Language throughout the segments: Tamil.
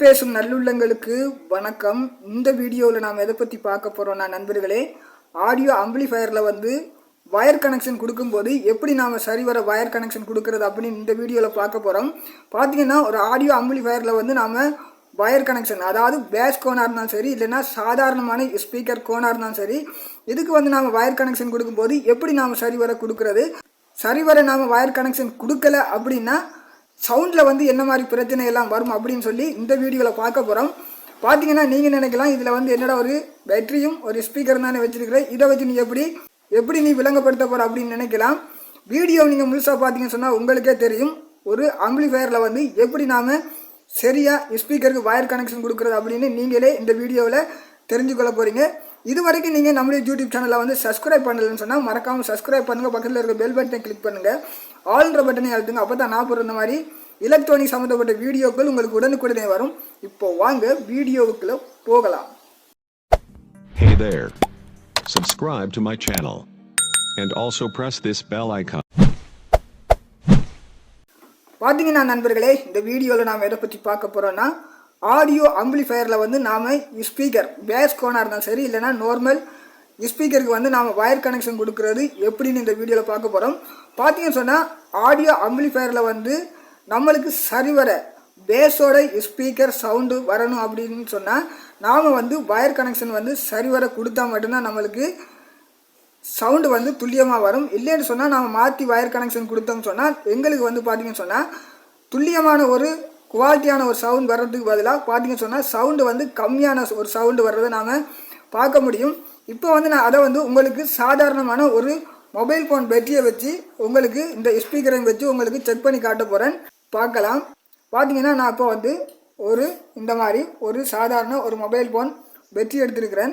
பேசும் நல்லுள்ளங்களுக்கு வணக்கம். இந்த வீடியோவில் நாம் எதை பற்றி பார்க்க போகிறோம்னா நண்பர்களே ஆடியோ அம்பிளிஃபயரில் வந்து வயர் கனெக்ஷன் கொடுக்கும்போது எப்படி நாம் சரிவர வயர் கனெக்ஷன் கொடுக்கறது அப்படின்னு இந்த வீடியோவில் பார்க்க போகிறோம் பார்த்தீங்கன்னா ஒரு ஆடியோ அம்பிளிஃபயரில் வந்து நாம் வயர் கனெக்ஷன் அதாவது பேஸ் கோனாக இருந்தாலும் சரி இல்லைன்னா சாதாரணமான ஸ்பீக்கர் கோனாக இருந்தாலும் சரி இதுக்கு வந்து நாம் வயர் கனெக்ஷன் கொடுக்கும்போது எப்படி நாம் சரிவர கொடுக்கறது? சரிவர நாம் வயர் கனெக்ஷன் கொடுக்கல அப்படின்னா சவுண்டில் வந்து என்ன மாதிரி பிரச்சனை எல்லாம் வரும் அப்படின்னு சொல்லி இந்த வீடியோவில் பார்க்க போகிறோம் பார்த்தீங்கன்னா நீங்கள் நினைக்கலாம் இதில் வந்து என்னடா ஒரு பேட்டரியும் ஒரு ஸ்பீக்கர் தானே வச்சுருக்கிறேன். இதை வச்சு நீ எப்படி எப்படி நீ விளங்கப்படுத்த போகிற அப்படின்னு நினைக்கலாம். வீடியோ நீங்கள் முழுசாக பார்த்தீங்கன்னு சொன்னால் உங்களுக்கே தெரியும். ஒரு அம்பிளிஃபயரில் வந்து எப்படி நாம் சரியாக ஸ்பீக்கருக்கு வயர் கனெக்ஷன் கொடுக்குறது அப்படின்னு நீங்களே இந்த வீடியோவில் தெரிஞ்சுக்கொள்ள போகிறீங்க இது வரைக்கும் நீங்கள் நம்மளுடைய யூடியூப் சேனலில் வந்து சப்ஸ்கிரைப் பண்ணலன்னு சொன்னால் மறக்காமல் சப்ஸ்கிரைப் பண்ணுங்கள் பக்கத்தில் இருக்க பெல் பட்டனை கிளிக் பண்ணுங்கள் ஆல்ன்ற பட்டனை அழுத்துங்க அப்போ தான் நான் இந்த மாதிரி எலக்ட்ரானிக் சம்மந்தப்பட்ட வீடியோக்கள் உங்களுக்கு உடனுக்குடனே வரும் இப்போ வாங்க வீடியோவுக்குள்ள போகலாம் Hey there. Subscribe to my channel. And also press this bell icon. பார்த்தீங்கன்னா நண்பர்களே இந்த வீடியோவில் நாம் எதை பற்றி பார்க்க போகிறோன்னா ஆடியோ அம்பிளிஃபயரில் வந்து நாம் ஸ்பீக்கர் பேஸ் கோனாக இருந்தாலும் சரி இல்லைன்னா நார்மல் ஸ்பீக்கருக்கு வந்து நாம் வயர் கனெக்ஷன் கொடுக்கறது எப்படின்னு இந்த வீடியோவில் பார்க்க போகிறோம் பார்த்தீங்கன்னு சொன்னால் ஆடியோ அம்பிளிஃபயரில் வந்து நம்மளுக்கு சரிவர பேஸோட ஸ்பீக்கர் சவுண்டு வரணும் அப்படின்னு சொன்னால் நாம் வந்து வயர் கனெக்ஷன் வந்து சரிவர கொடுத்தா மட்டும்தான் நம்மளுக்கு சவுண்டு வந்து துல்லியமாக வரும். இல்லைன்னு சொன்னால் நாம் மாற்றி வயர் கனெக்ஷன் கொடுத்தோம்னு சொன்னால் எங்களுக்கு வந்து பார்த்தீங்கன்னு சொன்னால் துல்லியமான ஒரு குவாலிட்டியான ஒரு சவுண்ட் வர்றதுக்கு பதிலாக பார்த்தீங்கன்னு சொன்னால் சவுண்டு வந்து கம்மியான ஒரு சவுண்டு வர்றதை நாம் பார்க்க முடியும். இப்போ வந்து நான் அதை வந்து உங்களுக்கு சாதாரணமான ஒரு மொபைல் ஃபோன் பேட்டரியை வச்சு உங்களுக்கு இந்த ஸ்பீக்கரை வச்சு உங்களுக்கு செக் பண்ணி காட்ட போகிறேன் பார்க்கலாம். பார்த்தீங்கன்னா நான் இப்போ வந்து ஒரு இந்த மாதிரி ஒரு சாதாரண ஒரு மொபைல் ஃபோன் பேட்டரி எடுத்திருக்கிறேன்.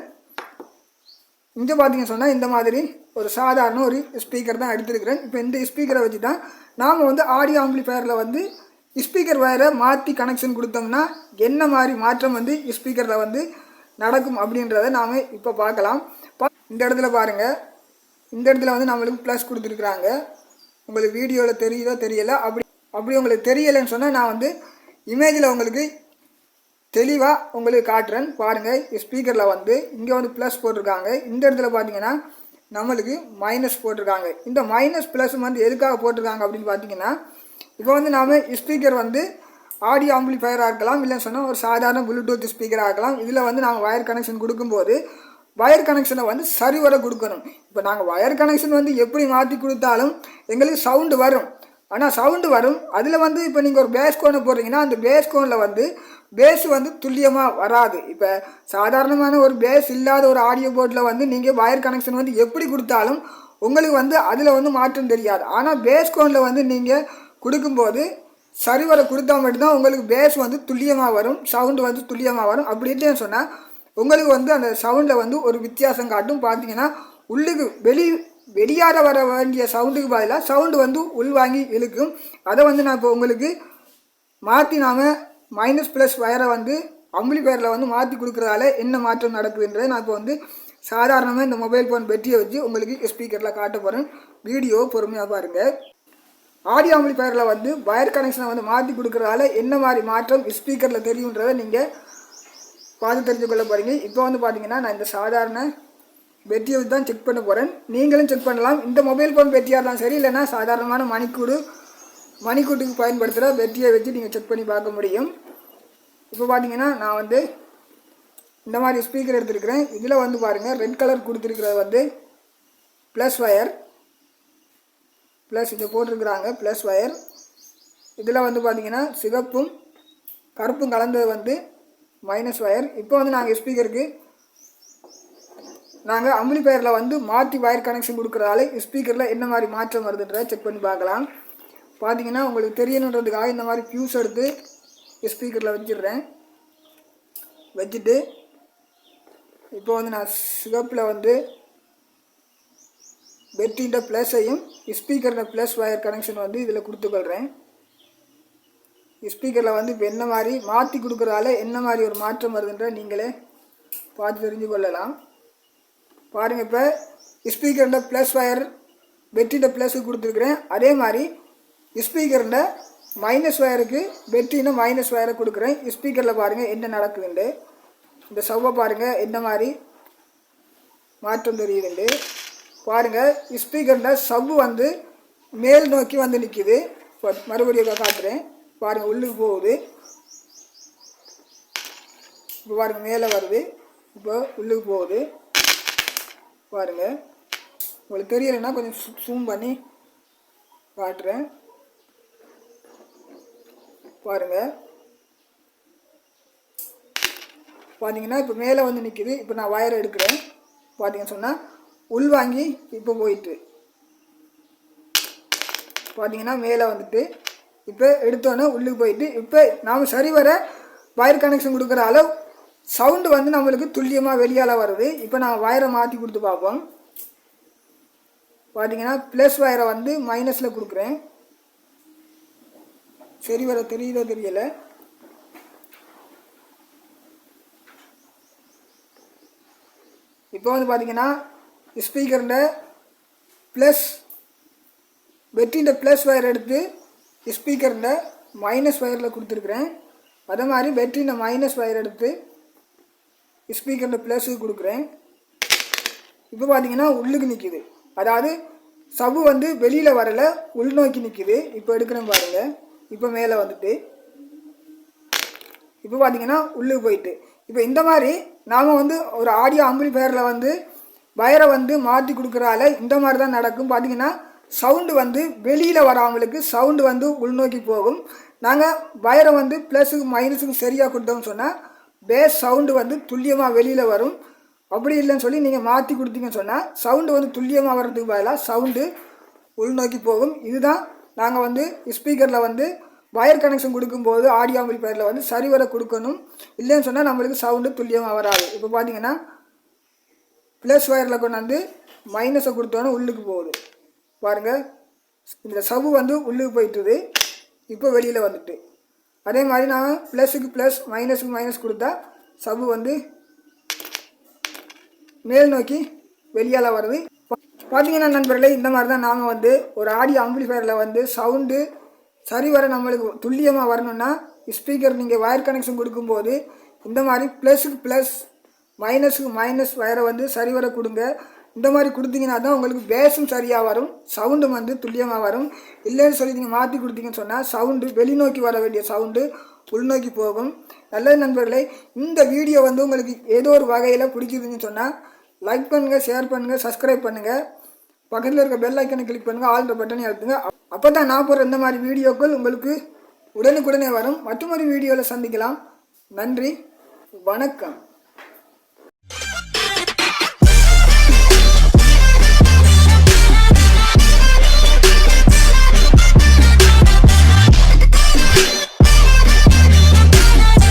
இங்கே பார்த்தீங்கன்னு சொன்னால் இந்த மாதிரி ஒரு சாதாரண ஒரு ஸ்பீக்கர் தான் எடுத்திருக்கிறேன். இப்போ இந்த ஸ்பீக்கரை வச்சு தான் நாம் வந்து ஆடியோ ஆம்பிளிஃபயரில் வந்து ஸ்பீக்கர் வயரை மாற்றி கனெக்ஷன் கொடுத்தோம்னா என்ன மாதிரி மாற்றம் வந்து ஸ்பீக்கரில் வந்து நடக்கும் அப்படின்றத நாம் இப்போ பார்க்கலாம். பா இந்த இடத்துல பாருங்கள் இந்த இடத்துல வந்து நம்மளுக்கு ப்ளஸ் கொடுத்துருக்குறாங்க. உங்களுக்கு வீடியோவில் தெரியுதோ தெரியலை. அப்படி அப்படி உங்களுக்கு தெரியலைன்னு சொன்னால் நான் வந்து இமேஜில் உங்களுக்கு தெளிவாக உங்களுக்கு காட்டுறேன். பாருங்கள் ஸ்பீக்கரில் வந்து இங்கே வந்து ப்ளஸ் போட்டிருக்காங்க. இந்த இடத்துல பார்த்தீங்கன்னா நம்மளுக்கு மைனஸ் போட்டிருக்காங்க. இந்த மைனஸ் ப்ளஸ் வந்து எதுக்காக போட்டிருக்காங்க அப்படின்னு பார்த்தீங்கன்னா இப்போ வந்து நாம் ஸ்பீக்கர் வந்து ஆடியோ ஆம்பிளிஃபயராக இருக்கலாம் இல்லைன்னு சொன்னால் ஒரு சாதாரண ப்ளூடூத் ஸ்பீக்கராக இருக்கலாம். இதில் வந்து நாங்கள் வயர் கனெக்ஷன் கொடுக்கும்போது வயர் கனெக்ஷனை வந்து சரிவர கொடுக்கணும். இப்போ நாங்கள் வயர் கனெக்ஷன் வந்து எப்படி மாற்றி கொடுத்தாலும் எங்களுக்கு சவுண்டு வரும். ஆனால் சவுண்டு வரும். அதில் வந்து இப்போ நீங்கள் ஒரு பேஸ் கோனை போடுறீங்கன்னா அந்த பேஸ் கோனில் வந்து பேஸ் வந்து துல்லியமாக வராது. இப்போ சாதாரணமான ஒரு பேஸ் இல்லாத ஒரு ஆடியோ போர்ட்டில் வந்து நீங்கள் வயர் கனெக்ஷன் வந்து எப்படி கொடுத்தாலும் உங்களுக்கு வந்து அதில் வந்து மாற்றம் தெரியாது. ஆனால் பேஸ் கோனில் வந்து நீங்கள் கொடுக்கும்போது சரிவரை கொடுத்தா மட்டும்தான் உங்களுக்கு பேஸ் வந்து துல்லியமாக வரும் சவுண்டு வந்து துல்லியமாக வரும். அப்படின்ட்டு சொன்னால் உங்களுக்கு வந்து அந்த சவுண்டில் வந்து ஒரு வித்தியாசம் காட்டும். பார்த்தீங்கன்னா உள்ளுக்கு வெளி வெளியார வர வேண்டிய சவுண்டுக்கு பதிலாக சவுண்டு வந்து உள்வாங்கி இழுக்கும். அதை வந்து நான் இப்போ உங்களுக்கு மாற்றி நாம் மைனஸ் ப்ளஸ் வயரை வந்து அம்பிளிஃபயரில் வந்து மாற்றி கொடுக்குறதால என்ன மாற்றம் நடக்குதுன்றதை நான் இப்போ வந்து சாதாரணமாக இந்த மொபைல் ஃபோன் பெட்டியை வச்சு உங்களுக்கு ஸ்பீக்கரில் காட்ட போகிறேன் வீடியோ பொறுமையாக பாருங்கள் ஆடியோ ஆம்பிளிஃபயரில் வந்து வயர் கனெக்ஷனை வந்து மாற்றி கொடுக்குறதால என்ன மாதிரி மாற்றம் ஸ்பீக்கரில் தெரியுன்றதை நீங்கள் பார்த்து தெரிஞ்சுக்கொள்ள போகிறீங்க இப்போ வந்து பார்த்தீங்கன்னா நான் இந்த சாதாரண பெட்டியை வச்சு தான் செக் பண்ண போகிறேன் நீங்களும் செக் பண்ணலாம். இந்த மொபைல் ஃபோன் பெட்டியாக இருந்தாலும் சரி இல்லைன்னா சாதாரணமான மணிக்கூடு மணிக்கூட்டுக்கு பயன்படுத்துகிற பெட்டியை வச்சு நீங்கள் செக் பண்ணி பார்க்க முடியும். இப்போ பார்த்தீங்கன்னா நான் வந்து இந்த மாதிரி ஸ்பீக்கர் எடுத்துருக்கிறேன். இதில் வந்து பாருங்கள் ரெட் கலர் கொடுத்துருக்கிறது வந்து ப்ளஸ் ஒயர் ப்ளஸ் இங்கே போட்டிருக்கிறாங்க ப்ளஸ் ஒயர் இதில் வந்து பார்த்தீங்கன்னா சிகப்பும் கருப்பும் கலந்தது வந்து மைனஸ் ஒயர் இப்போ வந்து நாங்கள் ஸ்பீக்கருக்கு நாங்கள் அம்பிளிஃபயரில் வந்து மாற்றி வயர் கனெக்ஷன் கொடுக்குறதால ஸ்பீக்கரில் என்ன மாதிரி மாற்றம் வருதுன்றதை செக் பண்ணி பார்க்கலாம். பார்த்தீங்கன்னா உங்களுக்கு தெரியணுன்றதுக்காக இந்த மாதிரி ஃபியூஸ் எடுத்து ஸ்பீக்கரில் வச்சிடுறேன். வச்சுட்டு இப்போ வந்து நான் சிகப்பில் வந்து பெட்டின்ற ப்ளஸ்ஸையும் ஸ்பீக்கரோட ப்ளஸ் வயர் கனெக்ஷன் வந்து இதில் கொடுத்துக்கொள்கிறேன் ஸ்பீக்கரில் வந்து இப்போ என்ன மாதிரி மாற்றி கொடுக்குறதால என்ன மாதிரி ஒரு மாற்றம் வருதுன்ற நீங்களே பார்த்து தெரிஞ்சு கொள்ளலாம். பாருங்கள் இப்போ ஸ்பீக்கரில் ப்ளஸ் வயர் பெட்டியில் ப்ளஸ் கொடுத்துருக்குறேன். அதே மாதிரி ஸ்பீக்கரில் மைனஸ் வயருக்கு வெற்றின்னு மைனஸ் வயரை கொடுக்குறேன். ஸ்பீக்கரில் பாருங்கள் என்ன நடக்குதுண்டு. இந்த சவ்வை பாருங்கள் என்ன மாதிரி மாற்றம் தெரியுதுண்டு. பாருங்கள் ஸ்பீக்கரில் சவ்வு வந்து மேல் நோக்கி வந்து நிற்கிது இப்போ மறுபடியும் காட்டுறேன். பாருங்கள் உள்ளுக்கு போகுது. இப்போ பாருங்கள் மேலே வருது. இப்போ உள்ளுக்கு போகுது. பாருங்கள் உங்களுக்கு தெரியலைன்னா கொஞ்சம் ஜூம் பண்ணி காட்டுறேன். பாருங்கள் பார்த்தீங்கன்னா இப்போ மேலே வந்து நிற்கிது இப்போ நான் வயர் எடுக்கிறேன். பார்த்தீங்கன்னு சொன்னால் உள்வாங்கி இப்போ போயிட்டு. பார்த்தீங்கன்னா மேலே வந்துட்டு இப்போ எடுத்தோன்னே உள்ளுக்கு போயிட்டு இப்போ நாம் சரி வர வயர் கனெக்ஷன் கொடுக்குற அளவு சவுண்டு வந்து நம்மளுக்கு துல்லியமாக வெளியால் வருது. இப்போ நான் வயரை மாற்றி கொடுத்து பார்ப்போம். பார்த்தீங்கன்னா ப்ளஸ் வயரை வந்து மைனஸில் கொடுக்குறேன். சரி வர தெரியுதோ தெரியல. இப்போ வந்து பார்த்தீங்கன்னா ஸ்பீக்கரில் ப்ளஸ் வெற்றிൻ്റെ ப்ளஸ் ஒயர் எடுத்து ஸ்பீக்கரில் மைனஸ் வயரில் கொடுத்துருக்குறேன். அதே மாதிரி வெற்றின மைனஸ் ஒயர் எடுத்து ஸ்பீக்கரில் ப்ளஸுக்கு கொடுக்குறேன். இப்போ பார்த்தீங்கன்னா உள்ளுக்கு நிற்கிது அதாவது சவு வந்து வெளியில் வரல உள்நோக்கி நிற்கிது இப்போ எடுக்கிறேன் பாருங்கள் இப்போ மேலே வந்துட்டு. இப்போ பார்த்தீங்கன்னா உள்ளுக்கு போயிட்டு. இப்போ இந்த மாதிரி நாம் வந்து ஒரு ஆடியோ அம்பிளிஃபயரில் வந்து வயரை வந்து மாற்றி கொடுக்குறால இந்த மாதிரி தான் நடக்கும். பார்த்தீங்கன்னா சவுண்டு வந்து வெளியில் வரவங்களுக்கு சவுண்டு வந்து உள்நோக்கி போகும். நாங்கள் வயரை வந்து ப்ளஸுக்கு மைனஸுக்கு சரியாக கொடுத்தோம்னு சொன்னால் பேஸ் சவுண்டு வந்து துல்லியமாக வெளியில் வரும். அப்படி இல்லைன்னு சொல்லி நீங்கள் மாற்றி கொடுத்தீங்கன்னு சொன்னால் சவுண்டு வந்து துல்லியமாக வர்றதுக்கு பதிலாக சவுண்டு உள்நோக்கி போகும். இதுதான் நாங்கள் வந்து ஸ்பீக்கரில் வந்து வயர் கனெக்ஷன் கொடுக்கும்போது ஆடியோ ஆம்பிளிஃபயரில் வந்து சரிவர கொடுக்கணும். இல்லைன்னு சொன்னால் நம்மளுக்கு சவுண்டு துல்லியமாக வராது. இப்போ பார்த்தீங்கன்னா ப்ளஸ் ஒயரில் கொண்டாந்து மைனஸை கொடுத்தோன்னே உள்ளுக்கு போகுது. பாருங்கள் இந்த சவு வந்து உள்ளுக்கு போயிட்டுது. இப்போ வெளியில் வந்துட்டு. அதே மாதிரி நான் ப்ளஸுக்கு ப்ளஸ் மைனஸுக்கு மைனஸ் கொடுத்தா சவு வந்து மேல் நோக்கி வெளியால் வருது. பார்த்தீங்கன்னா நண்பர்களே இந்த மாதிரி தான் நாங்கள் வந்து ஒரு ஆடியோ ஆம்பிளிஃபயரில் வந்து சவுண்டு சரி வர நம்மளுக்கு துல்லியமாக வரணும்னா ஸ்பீக்கர் நீங்கள் வயர் கனெக்ஷன் கொடுக்கும்போது இந்த மாதிரி ப்ளஸுக்கு ப்ளஸ் மைனஸுக்கு மைனஸ் வயரை வந்து சரிவர கொடுங்க. இந்த மாதிரி கொடுத்தீங்கன்னா தான் உங்களுக்கு பேஸும் சரியாக வரும் சவுண்டும் வந்து துல்லியமாக வரும். இல்லைன்னு சொல்லி நீங்கள் மாற்றி கொடுத்தீங்கன்னு சொன்னால் சவுண்டு வெளிநோக்கி வர வேண்டிய சவுண்டு உள்நோக்கி போகும். நல்ல நண்பர்களே இந்த வீடியோ வந்து உங்களுக்கு ஏதோ ஒரு வகையில் பிடிக்குதுன்னு சொன்னால் லைக் பண்ணுங்கள் ஷேர் பண்ணுங்கள் சப்ஸ்கிரைப் பண்ணுங்கள் பக்கத்தில் இருக்க பெல் ஐக்கனை கிளிக் பண்ணுங்கள் ஆல் பட்டனை அழுத்துங்க. அப்போ தான் நான் போகிற இந்த மாதிரி வீடியோக்கள் உங்களுக்கு உடனுக்குடனே வரும். மற்றொரு வீடியோவில் சந்திக்கலாம். நன்றி வணக்கம்.